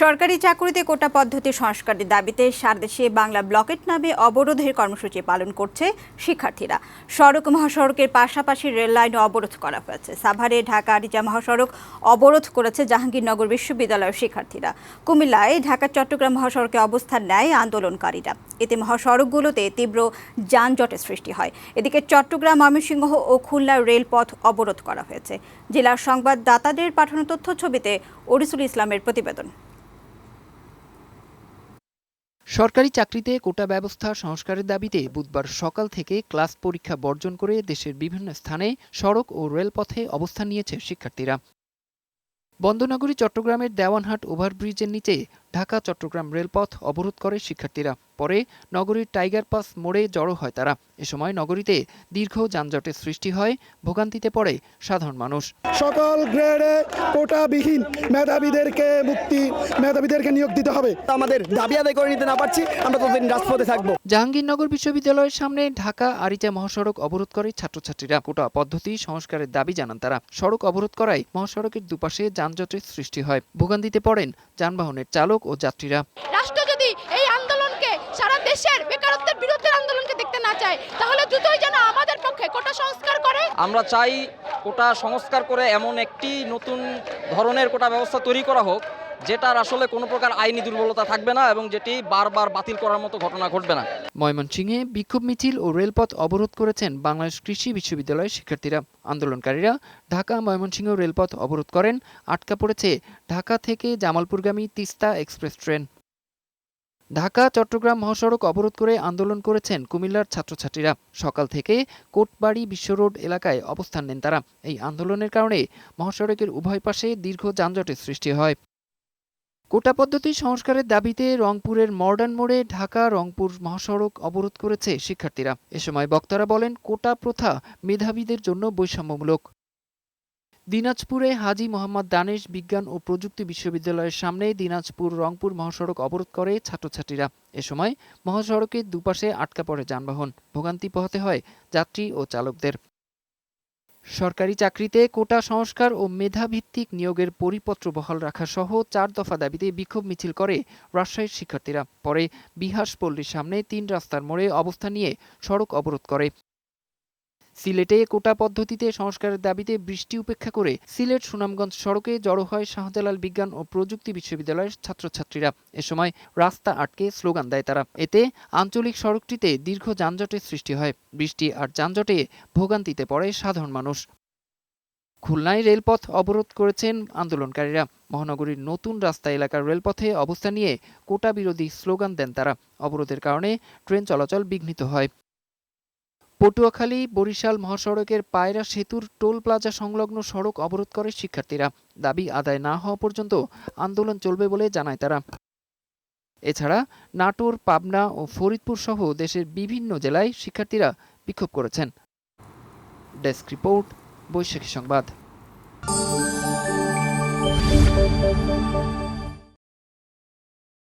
সরকারি চাকরিতে কোটা পদ্ধতি সংস্কারের দাবিতে সারদেশে বাংলা ব্লকেট নামে অবরোধের কর্মসূচি পালন করছে শিক্ষার্থীরা। সড়ক মহাসড়কের পাশাপাশি রেল লাইনও অবরোধ করা হয়েছে। সাভারে ঢাকা আরিজা মহাসড়ক অবরোধ করেছে জাহাঙ্গীরনগর বিশ্ববিদ্যালয়ের শিক্ষার্থীরা। কুমিল্লায় ঢাকা চট্টগ্রাম মহাসড়কে অবস্থান নেয় আন্দোলনকারীরা। এতে মহাসড়কগুলোতে তীব্র যানজটের সৃষ্টি হয়। এদিকে চট্টগ্রাম, ময়মনসিংহ ও খুলনার রেলপথ অবরোধ করা হয়েছে। জেলার সংবাদদাতাদের পাঠানো তথ্য ছবিতে ওরিসুল ইসলামের প্রতিবেদন। সরকারি চাকরিতে কোটা ব্যবস্থা সংস্কারের দাবিতে বুধবার সকাল থেকে ক্লাস পরীক্ষা বর্জন করে দেশের বিভিন্ন স্থানে সড়ক ও রেলপথে অবস্থান নিয়েছে শিক্ষার্থীরা। বন্দনগরী চট্টগ্রামের দেওয়ানহাট ওভারব্রিজের নিচে ঢাকা চট্টগ্রাম রেলপথ অবরোধ করে শিক্ষার্থীরা। পরে নগরীর টাইগার পাস মোড়ে জড়ো হয় তারা। এ সময় নগরীতে দীর্ঘ যানজটের সৃষ্টি হয় ভোগান্তিতে পড়ে সাধারণ মানুষ। সকল গ্রেডে কোটাবিহীন মেধাবীদেরকে মুক্তি মেধাবীদেরকে নিয়োগ দিতে হবে। আমাদের দাবি আদায় করে নিতে না পারছি আমরা ততদিন রাজপথে থাকব। জাহাঙ্গীরনগর বিশ্ববিদ্যালয়ের সামনে ঢাকা আরিচা মহাসড়ক অবরোধ করে ছাত্রছাত্রীরা। কোটা পদ্ধতি সংস্কারের দাবি জানান তারা। সড়ক অবরোধ করায় মহাসড়কের দুপাশে যানজটের সৃষ্টি হয়। ভোগান্তিতে পড়েন যানবাহনের চালক ও যাত্রীরা। রাষ্ট্র যদি এই আন্দোলনকে সারা দেশের বেকারত্বের বিরুদ্ধে আন্দোলনকে দেখতে না চায় তাহলে দ্রুতই যেন আমাদের পক্ষে কোটা সংস্কার করে। আমরা চাই কোটা সংস্কার করে এমন একটি নতুন ধরনের কোটা ব্যবস্থা তৈরি করা হোক। যেটার আসলে কোনো প্রকার আইনি দুর্বলতা থাকবে না এবং যেটি বারবার বাতিল করার মতো ঘটনা ঘটবে না। ময়মনসিংহে বিক্ষোভ মিছিল ও রেলপথ অবরোধ করেছেন বাংলাদেশ কৃষি বিশ্ববিদ্যালয়ের শিক্ষার্থীরা। আন্দোলনকারীরা ঢাকা, ময়মনসিংহ রেলপথ অবরোধ করেন। আটকা পড়েছে ঢাকা থেকে জামালপুরগামী তিস্তা এক্সপ্রেস ট্রেন। ঢাকা, চট্টগ্রাম মহাসড়ক অবরোধ করে আন্দোলন করেছেন কুমিল্লার ছাত্রছাত্রীরা। সকাল থেকে কোটবাড়ি বিশ্ব রোড এলাকায় অবস্থান নেন তারা। এই আন্দোলনের কারণে মহাসড়কের উভয় পাশে দীর্ঘ যানজটের সৃষ্টি হয়। কোটা পদ্ধতি সংস্কারের দাবিতে রংপুরের মডার্ন মোড়ে ঢাকা রংপুর মহাসড়ক অবরোধ করেছে শিক্ষার্থীরা। এ সময় বক্তারা বলেন, কোটা প্রথা মেধাবীদের জন্য বৈষম্যমূলক। দিনাজপুরে হাজী মোহাম্মদ দানেশ বিজ্ঞান ও প্রযুক্তি বিশ্ববিদ্যালয়ের সামনে দিনাজপুর রংপুর মহাসড়ক অবরোধ করে ছাত্রছাত্রীরা। এ সময় মহাসড়কের দুপাশে আটকা পড়ে যানবাহন। ভোগান্তি পোহাতে হয় যাত্রী ও চালকদের। সরকারি চাকরিতে কোটা সংস্কার ও মেধাভিত্তিক নিয়োগের পরিপত্র বহাল রাখা সহ চার দফা দাবিতে বিক্ষোভ মিছিল করে রাজশাহীর শিক্ষার্থীরা। পরে বিহাসপল্লীর সামনে তিন রাস্তার মোড়ে অবস্থান নিয়ে সড়ক অবরোধ করে। সিলেটে কোটা পদ্ধতিতে সংস্কারের দাবিতে বৃষ্টি উপেক্ষা করে সিলেট সুনামগঞ্জ সড়কে জড়ো হয় শাহজালাল বিজ্ঞান ও প্রযুক্তি বিশ্ববিদ্যালয়ের ছাত্রছাত্রীরা। এ সময় রাস্তা আটকে স্লোগান দেয় তারা। এতে আঞ্চলিক সড়কটিতে দীর্ঘ যানজটের সৃষ্টি হয়। বৃষ্টি আর যানজটে ভোগান্তিতে পড়ে সাধারণ মানুষ। খুলনায় রেলপথ অবরোধ করেছেন আন্দোলনকারীরা। মহানগরীর নতুন রাস্তা এলাকার রেলপথে অবস্থান নিয়ে কোটা বিরোধী স্লোগান দেন তারা। অবরোধের কারণে ট্রেন চলাচল বিঘ্নিত হয়। পটুয়াখালী, বরিশাল মহাসড়কের পায়রা সেতুর টোল প্লাজা সংলগ্ন সড়ক অবরোধ করে শিক্ষার্থীরা। দাবি আদায় না হওয়া পর্যন্ত আন্দোলন চলবে বলে জানায় তারা। এছাড়া নাটোর, পাবনা ও ফরিদপুর সহ দেশের বিভিন্ন জেলায় শিক্ষার্থীরা বিক্ষোভ করেছেন। ডেস্ক রিপোর্ট, বৈশাখী সংবাদ।